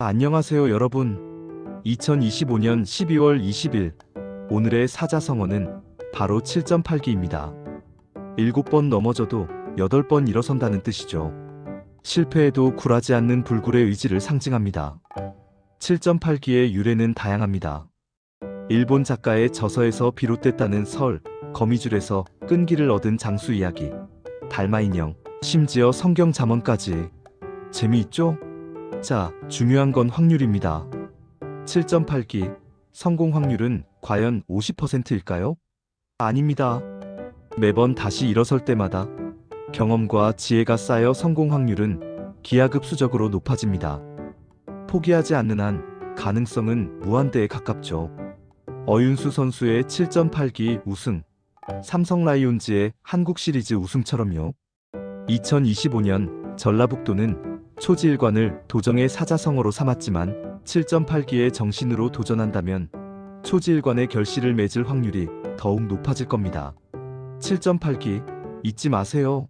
안녕하세요 여러분. 2025년 12월 20일 오늘의 사자성어는 바로 7.8기입니다. 7번 넘어져도 8번 일어선다는 뜻이죠. 실패해도 굴하지 않는 불굴의 의지를 상징합니다. 7.8기의 유래는 다양합니다. 일본 작가의 저서에서 비롯됐다는 설, 거미줄에서 끈기를 얻은 장수 이야기, 달마 인형, 심지어 성경 잠언까지 재미있죠? 자, 중요한 건 확률입니다. 7.8기 성공 확률은 과연 50%일까요? 아닙니다. 매번 다시 일어설 때마다 경험과 지혜가 쌓여 성공 확률은 기하급수적으로 높아집니다. 포기하지 않는 한 가능성은 무한대에 가깝죠. 어윤수 선수의 7.8기 우승, 삼성 라이온즈의 한국 시리즈 우승처럼요. 2025년 전라북도는 초지일관을 도정의 사자성어로 삼았지만 7.8기의 정신으로 도전한다면 초지일관의 결실을 맺을 확률이 더욱 높아질 겁니다. 7.8기 잊지 마세요.